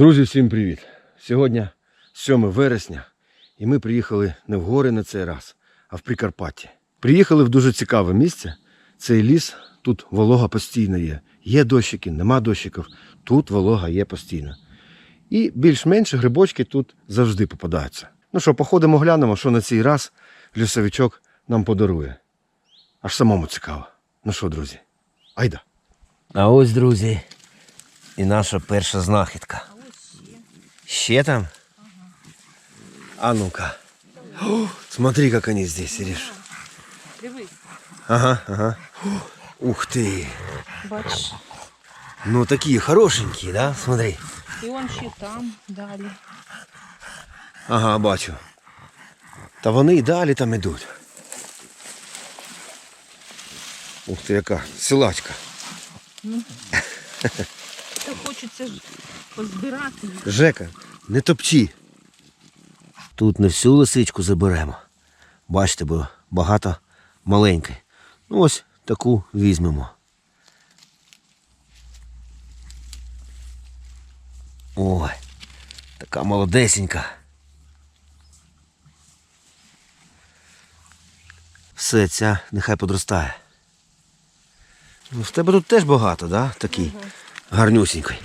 Друзі, всім привіт! Сьогодні 7 вересня, і ми приїхали не в гори на цей раз, а в Прикарпатті. Приїхали в дуже цікаве місце. Цей ліс, тут волога постійно є. Є дощики, нема дощиків. Тут волога є постійно. І більш-менш грибочки тут завжди попадаються. Ну що, походимо, глянемо, що на цей раз лісовичок нам подарує. Аж самому цікаво. Ну що, друзі, айда. А ось, друзі, і наша перша знахідка. Ще там? А ну-ка. О, смотри, как они здесь, Ириш. Дивись, Ага, ага. Ух ты. бачиш. Ну, такі хорошенькі, да? Смотри. І он ще там далі. Ага, бачу. Та вони і далі там ідуть. Ух ти, яка силачка. Та хочеться позбирати. Жека, не топчи. Тут не всю лисичку заберемо. Бачите, бо багато маленької. Ну ось таку візьмемо. Ой, така молодесенька. Все, ця нехай подростає. Ну, в тебе тут теж багато, да? Такий гарнюсінький.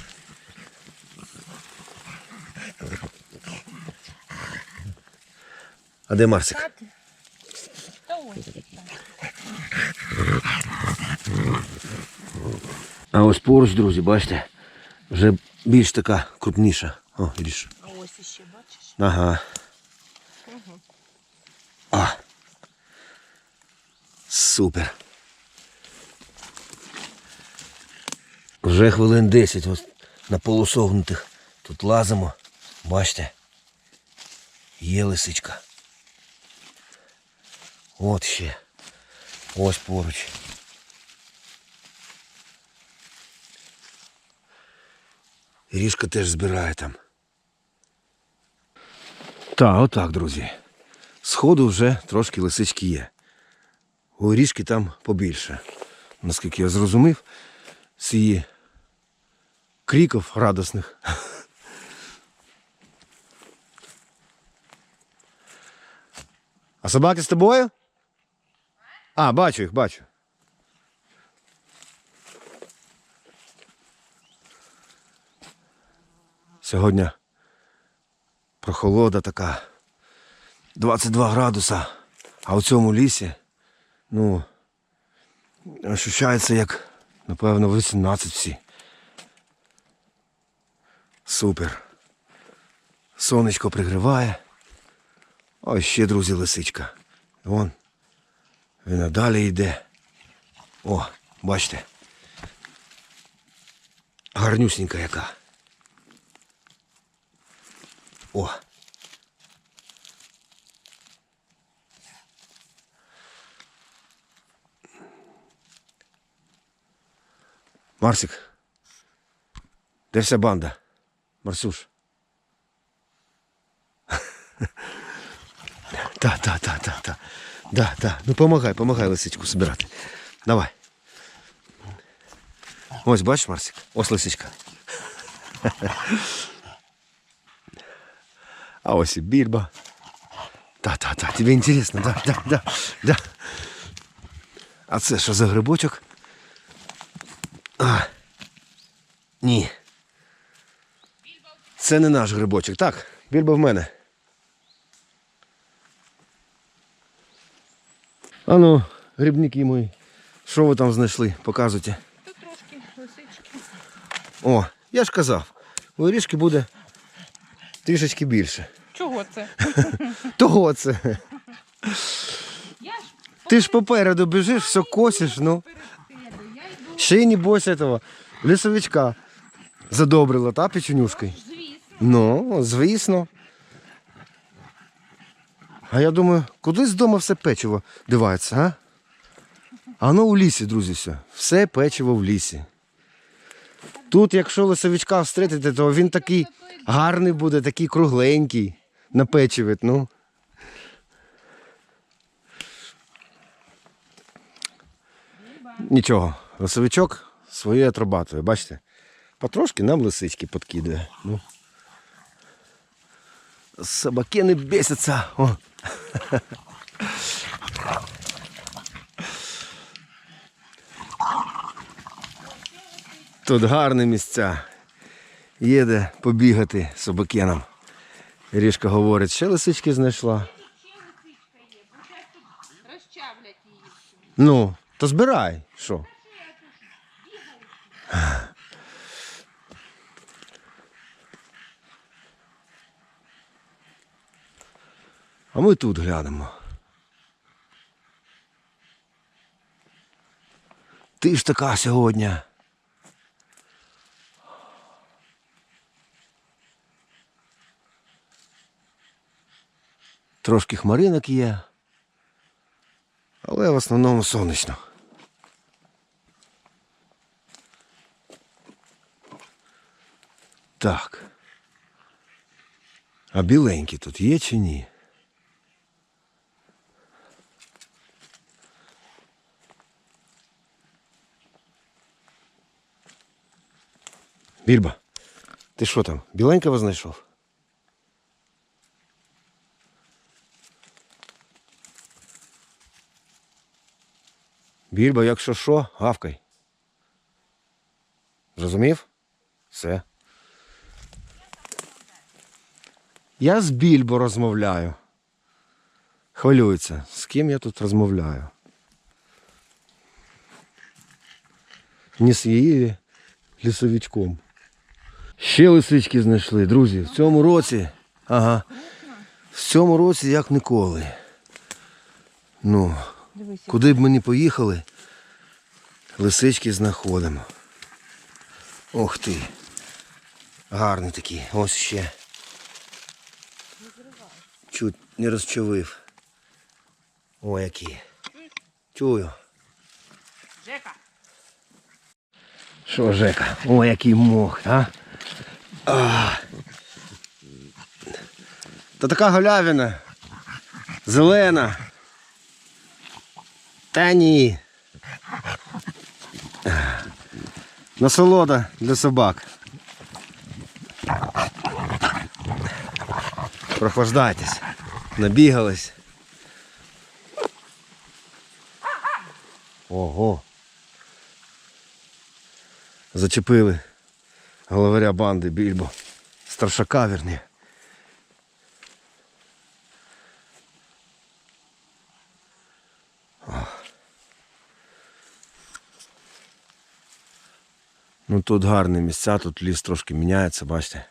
А де Марсик? А ось поруч, друзі, бачите, вже більш така крупніша. О. А ось іще, бачиш? Ага. А. Супер. Вже хвилин 10 ось на полусогнутих. Тут лазимо. Бачите? Є лисичка. От ще. Ось поруч. Ірішка теж збирає там. Так, отак, друзі. Сходу вже трошки лисички є. У Ірішки там побільше. Наскільки я зрозумів, з її криків радісних. А собаки з тобою? А, бачу їх, бачу. Сьогодні прохолода така. 22 градуса. А у цьому лісі, ну, ощущається як, напевно, 18 всі. Супер. Сонечко пригріває. Ось ще, друзі, лисичка. Вон. Він і далі йде. О, бачите. Гарнюсінька яка. О. Марсик. Де вся банда? Марсюш. Та, та, та, та, та. Да, да. Ну помагай, помагай лисичку збирати. Давай. Ось бачиш, Марсик? Ось лисичка. А ось і більба. Та, та, та, тобі інтересно, да, да, да, да. А це що за грибочок? А. Ні. Це не наш грибочок. Так, більба в мене. А ну, грибники мої, що ви там знайшли? Показуйте. Тут трошки лисички. О, я ж казав, у Ірішки буде трішечки більше. Чого це? Того це. Я ж Ти ж попереду біжиш, все косиш, ну. Ще й не бойся этого лісовичка. Задобрила, та, печенюшкою? Ну, звісно. А я думаю, куди з дому все печиво дивається, а? А ну у лісі, друзі, все. Все печиво в лісі. Тут, якщо лисовичка встрітите, то він такий гарний буде, такий кругленький на печиві, ну. Нічого, лисовичок своє отрабатує, бачите? Потрошки нам лисички подкидує. Ну. Собаки не бесяться. О. Тут гарні місця. Є де побігати собакенам. Ріжка говорить, ще лисички знайшла. Ну, то збирай. Що? А ми тут глянемо. Ти ж така сьогодні. Трошки хмаринок є, але в основному сонячно. Так. А біленькі тут є чи ні? Більба, ти що там, біленького знайшов? Більба, якщо що, гавкай. Зрозумів? Все. Я з Більбо розмовляю. Хвилюється. З ким я тут розмовляю? Не з її лісовичком. Ще лисички знайшли, друзі. В цьому році. Ага. В цьому році як ніколи. Ну, куди б ми не поїхали, лисички знаходимо. Ох ти. Гарний такий. Ось ще. Чуть не розчавив. О, які. Чую. Жека, Що, Жека? О, який мох, а? А. Та така галявина. Зелена. Та ні. Насолода для собак. Прохлаждайтесь. Набігались. Ого. Зачепили головаря банди Більбо. Старшака, вірні. Ну тут гарні місця, тут ліс трошки міняється, бачите.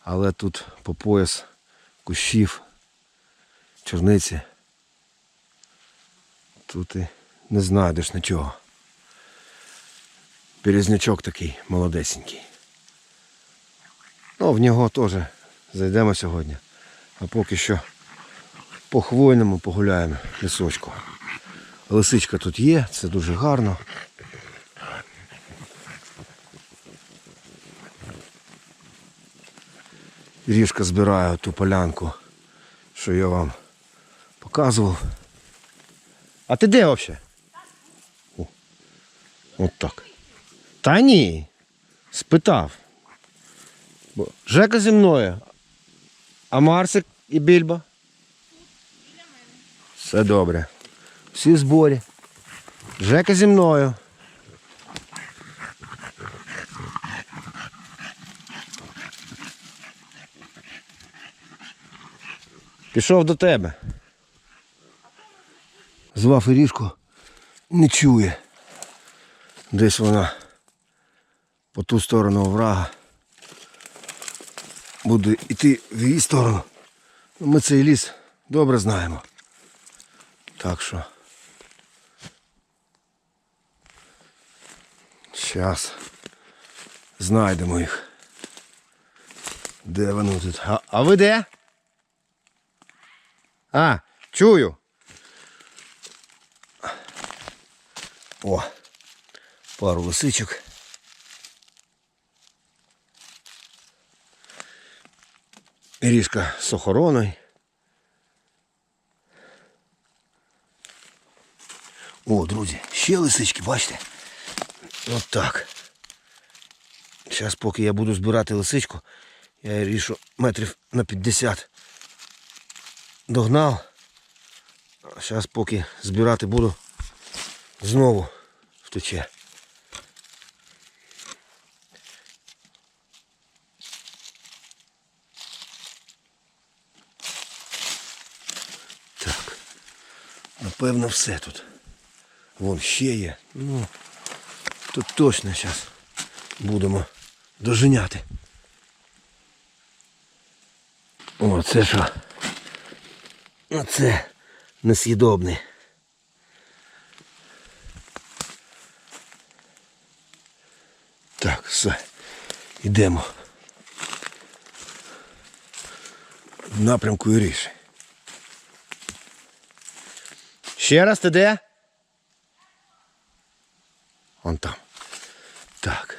Але тут по пояс кущів, чорниці. Тут і не знайдеш нічого. Березнячок такий молодесенький. Ну, в нього теж зайдемо сьогодні. А поки що по хвойному погуляємо лісочку. Лисичка тут є, це дуже гарно. Ріжка збирає ту полянку, що я вам показував. А ти де взагалі? От так. Та ні. Спитав. Жека зі мною. А Марсик і Більба? Все добре. Всі зборі. Жека зі мною. Пішов до тебе. Звав Ірішку, не чує. Десь вона по ту сторону оврага. Буде йти в її сторону. Ну, Ми цей ліс добре знаємо. Так що. Зараз знайдемо їх. Де вони тут? А, а ви де? А, чую. О, пару лисичок. Ріжка з охороною. О, друзі, ще лисички, бачите? От так. Зараз, поки я буду збирати лисичку, я рішу метрів на 50 догнав. Зараз поки збирати буду, знову втече. Напевно, все тут. Вон ще є. Ну, тут точно зараз будемо доженяти. О, це що? Оце несъїдобний. Так, все. Йдемо. В напрямку і Іриші. Ще раз ти де? Вон там. Так.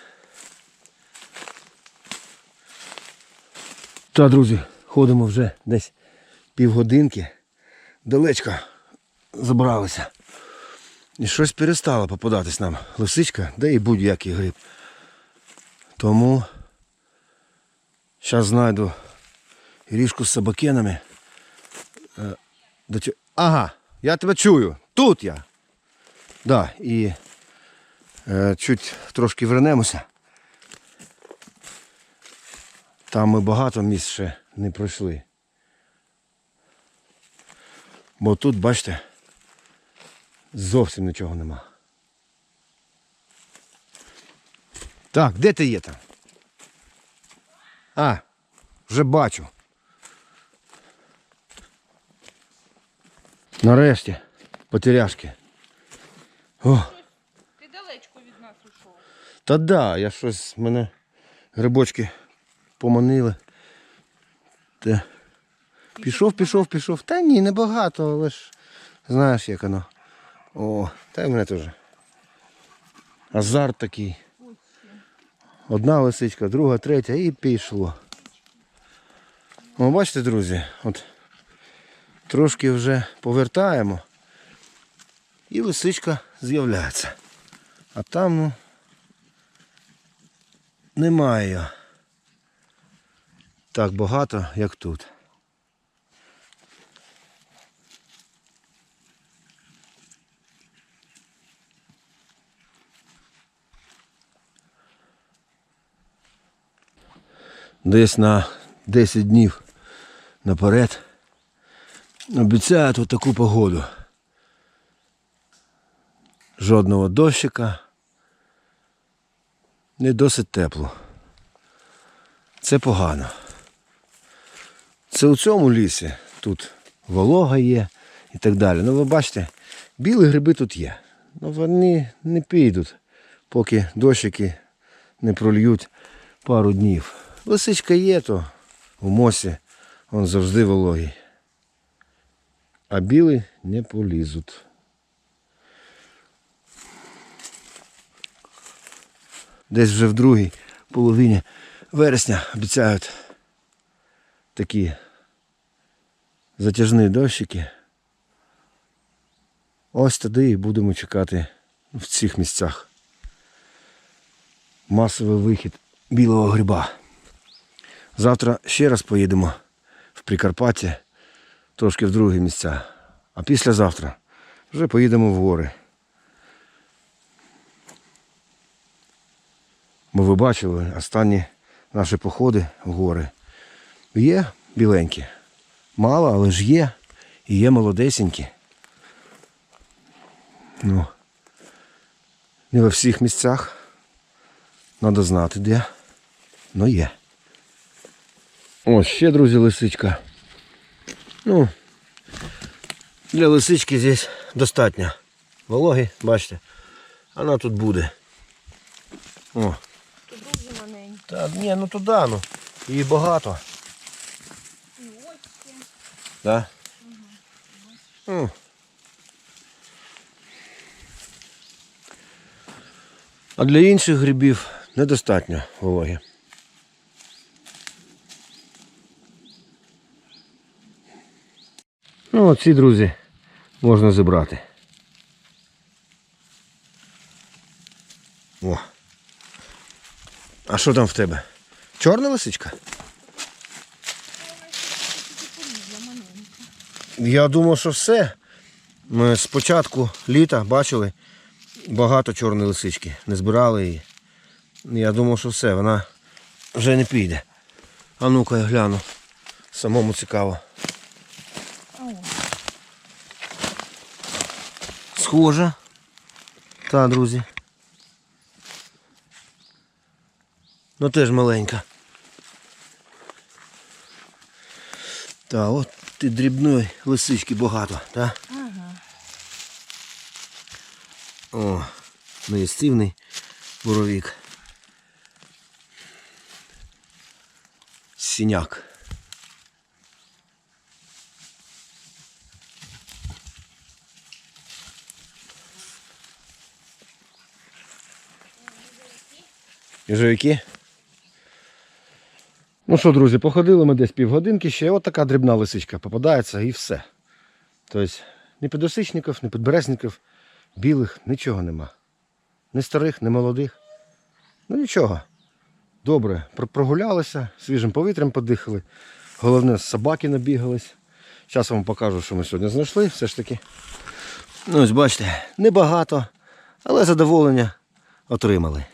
Та, друзі, ходимо вже десь півгодинки. Далечко забралися. І щось перестало попадатись нам лисичка, да і будь-який гриб. Тому зараз знайду ріжку з собакенами. Е, Ага, я тебе чую. Тут я. Да, і е, чуть трошки вернемося. Там ми багато місць ще не пройшли. Бо тут, бачите, зовсім нічого нема. Так, де ти є там? А, вже бачу. Нарешті, потеряшки. О, Ти далечко від нас ушов. та да, я щось мене грибочки поманили. Те. Пішов, пішов, пішов. Та ні, небагато, але ж знаєш, як воно. О, та й мене теж. Азарт такий. Одна лисичка, друга, третя і пішло. О, бачите, друзі, от трошки вже повертаємо. І лисичка з'являється. А там, ну, немає так багато, як тут. Десь на 10 днів наперед обіцяють отаку погоду. Жодного дощика. Не досить тепло. Це погано. Це у цьому лісі. Тут волога є і так далі. Ну ви бачите, білі гриби тут є. Ну вони не підуть, поки дощики не прольють пару днів. Лисичка є, то в мосі він завжди вологий. А білі не полізуть. Десь вже в другій половині вересня обіцяють такі затяжні дощики. Ось тоді і будемо чекати в цих місцях. Масовий вихід білого гриба. Завтра ще раз поїдемо в Прикарпаття, трошки в другі місця. А післязавтра вже поїдемо в гори. Бо ви бачили останні наші походи в гори. Є біленькі. Мало, але ж є. І є молодесенькі. Ну, не во всіх місцях. Треба знати де. Ну є. Ось ще, друзі, лисичка. Ну, для лисички здесь достатньо. Вологи, бачите. Вона тут буде. О. Тут дуже маленький. Та ні, ну туди, ну. Її багато. І. Да? М. А для інших грибів недостатньо вологи. Ну, оці, друзі, можна зібрати. О. А що там в тебе? Чорна лисичка? Я думав, що все. Ми з початку літа бачили багато чорної лисички. Не збирали її. Я думав, що все, вона вже не піде. А ну-ка я гляну. Самому цікаво. Схожа. Та, друзі. Ну теж маленька. Та, от ти дрібної лисички багато, так? Ага. О, неїстивний буровік. Сіняк. Їжовики? Ну що, друзі, походили ми десь півгодинки, ще от така дрібна лисичка попадається і все. Тобто ні підосичників, ні підберезників, білих, нічого нема. Ні старих, ні молодих. Ну нічого. Добре, прогулялися, свіжим повітрям подихали. Головне, собаки набігались. Зараз вам покажу, що ми сьогодні знайшли. Все ж таки. Ну, ось бачите, небагато, але задоволення отримали.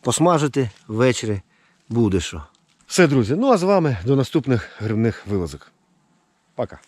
Посмажити ввечері буде що. Все, друзі. Ну а з вами до наступних гривних вилазок. Пока.